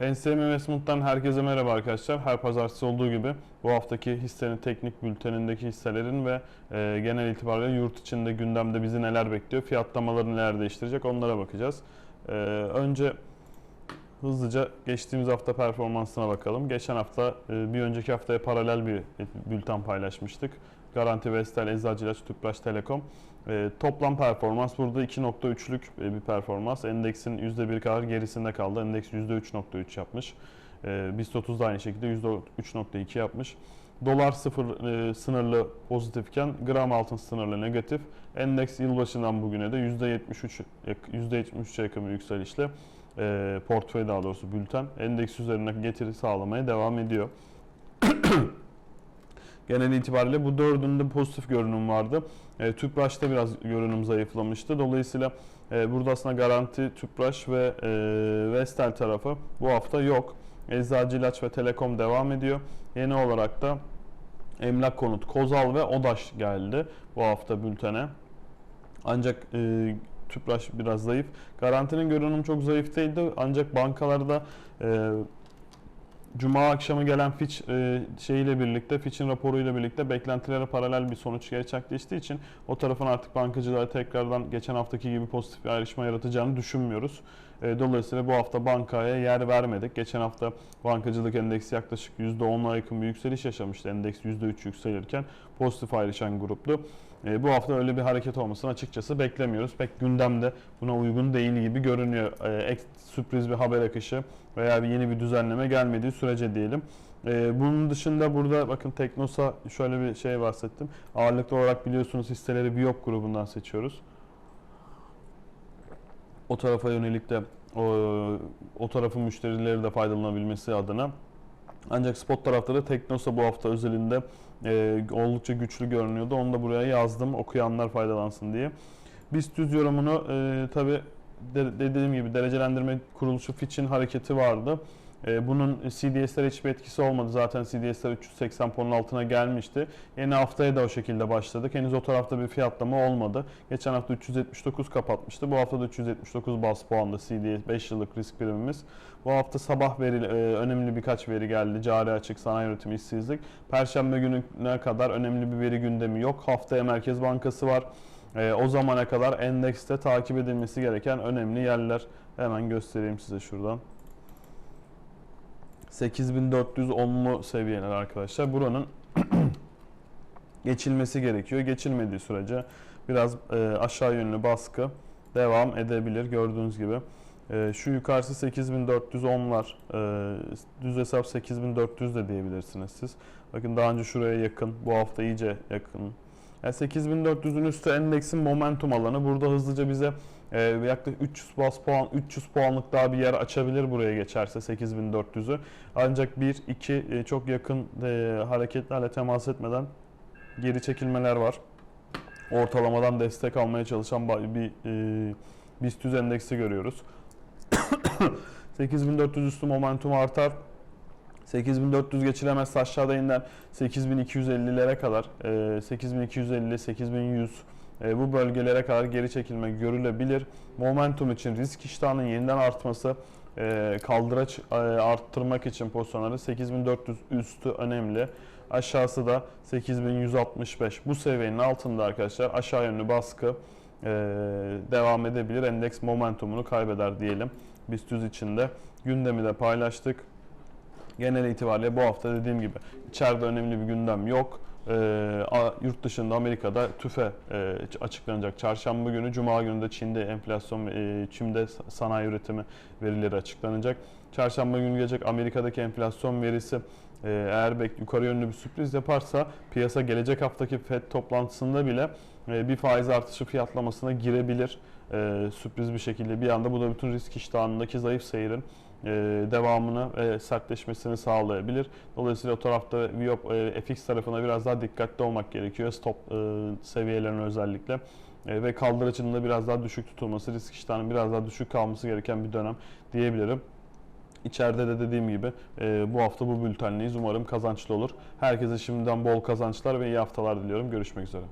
NSM Investment'tan herkese merhaba arkadaşlar. Her pazartesi olduğu gibi bu haftaki hissenin teknik bültenindeki hisselerin ve e, genel itibariyle yurt içinde gündemde bizi neler bekliyor, fiyatlamaları neler değiştirecek onlara bakacağız. E, önce hızlıca geçtiğimiz hafta performansına bakalım. Geçen hafta e, bir önceki haftaya paralel bir bülten paylaşmıştık. Garanti Vestel, Eczacılaç, Tüpraş, Telekom. E, toplam performans burada 2.3'lük e, bir performans. Endeksin %1 kadar gerisinde kaldı. Endeks %3.3 yapmış. E, BIST 30 da aynı şekilde %3.2 yapmış. Dolar sıfır e, sınırlı pozitifken gram altın sınırlı negatif. Endeks yılbaşından bugüne de %73 %73'e yakın bir yükselişle e, portföy daha doğrusu bülten endeks üzerine getiri sağlamaya devam ediyor. Genel itibariyle bu dördünde pozitif görünüm vardı. E, Tüpraş'ta biraz görünüm zayıflamıştı. Dolayısıyla e, burada aslında Garanti, Tüpraş ve e, Vestel tarafı bu hafta yok. Eczacı İlaç ve Telekom devam ediyor. Yeni olarak da Emlak Konut, Kozal ve Odaş geldi bu hafta bültene. Ancak e, Tüpraş biraz zayıf. Garantinin görünüm çok zayıf değildi. Ancak bankalarda e, Cuma akşamı gelen Fitch e, şeyiyle birlikte, Fitch'in raporuyla birlikte beklentilere paralel bir sonuç gerçekleştiği için o tarafın artık bankacılara tekrardan geçen haftaki gibi pozitif bir ayrışma yaratacağını düşünmüyoruz. E, dolayısıyla bu hafta bankaya yer vermedik. Geçen hafta bankacılık endeksi yaklaşık %10'a yakın bir yükseliş yaşamıştı. Endeks %3 yükselirken pozitif ayrışan gruptu. E, bu hafta öyle bir hareket olmasını açıkçası beklemiyoruz. Pek gündemde buna uygun değil gibi görünüyor. E, ek, sürpriz bir haber akışı veya bir yeni bir düzenleme gelmediği sürece diyelim. E, bunun dışında burada bakın Teknosa şöyle bir şey bahsettim. Ağırlıklı olarak biliyorsunuz hisseleri Biop grubundan seçiyoruz. O tarafa yönelik de o, o tarafın müşterileri de faydalanabilmesi adına ancak spot tarafta da Teknosa bu hafta özelinde e, oldukça güçlü görünüyordu. Onu da buraya yazdım okuyanlar faydalansın diye. BIST düz yorumunu e, tabi de, dediğim gibi derecelendirme kuruluşu Fitch'in hareketi vardı. E, bunun CDS'lere hiçbir etkisi olmadı. Zaten CDS'ler 380 puanın altına gelmişti. Yeni haftaya da o şekilde başladık. Henüz o tarafta bir fiyatlama olmadı. Geçen hafta 379 kapatmıştı. Bu hafta da 379 bas puanda CDS 5 yıllık risk primimiz. Bu hafta sabah veri, e, önemli birkaç veri geldi. Cari açık, sanayi üretimi, işsizlik. Perşembe gününe kadar önemli bir veri gündemi yok. Haftaya Merkez Bankası var. E, o zamana kadar endekste takip edilmesi gereken önemli yerler. Hemen göstereyim size şuradan. 8410'lu seviyeler arkadaşlar. Buranın geçilmesi gerekiyor. Geçilmediği sürece biraz e, aşağı yönlü baskı devam edebilir gördüğünüz gibi. E, şu yukarısı 8410'lar. E, düz hesap 8400 de diyebilirsiniz siz. Bakın daha önce şuraya yakın. Bu hafta iyice yakın. Yani 8400'ün üstü endeksin momentum alanı. Burada hızlıca bize e, yaklaşık 300 bas puan 300 puanlık daha bir yer açabilir buraya geçerse 8400'ü. Ancak 1 2 e, çok yakın e, hareketlerle temas etmeden geri çekilmeler var. Ortalamadan destek almaya çalışan bir e, BIST endeksi görüyoruz. 8400 üstü momentum artar. 8400 geçilemezse aşağıda inen 8250'lere kadar 8250 8100 e, bu bölgelere kadar geri çekilme görülebilir. Momentum için risk iştahının yeniden artması e, kaldıraç e, arttırmak için pozisyonları 8400 üstü önemli. Aşağısı da 8165. Bu seviyenin altında arkadaşlar aşağı yönlü baskı devam edebilir. Endeks momentumunu kaybeder diyelim. BIST içinde gündemi de paylaştık. Genel itibariyle bu hafta dediğim gibi içeride önemli bir gündem yok. Ee, yurt dışında Amerika'da tüfe e, açıklanacak. Çarşamba günü, Cuma günü de Çin'de enflasyon, e, Çin'de sanayi üretimi verileri açıklanacak. Çarşamba günü gelecek Amerika'daki enflasyon verisi e, eğer bek yukarı yönlü bir sürpriz yaparsa piyasa gelecek haftaki FED toplantısında bile e, bir faiz artışı fiyatlamasına girebilir. E, sürpriz bir şekilde bir anda bu da bütün risk iştahındaki zayıf seyrin e, devamını ve sertleşmesini sağlayabilir. Dolayısıyla o tarafta Viop e, FX tarafına biraz daha dikkatli olmak gerekiyor. Stop e, seviyelerine özellikle ve kaldırıcının da biraz daha düşük tutulması, risk iştahının biraz daha düşük kalması gereken bir dönem diyebilirim. İçeride de dediğim gibi bu hafta bu bültenliyiz. Umarım kazançlı olur. Herkese şimdiden bol kazançlar ve iyi haftalar diliyorum. Görüşmek üzere.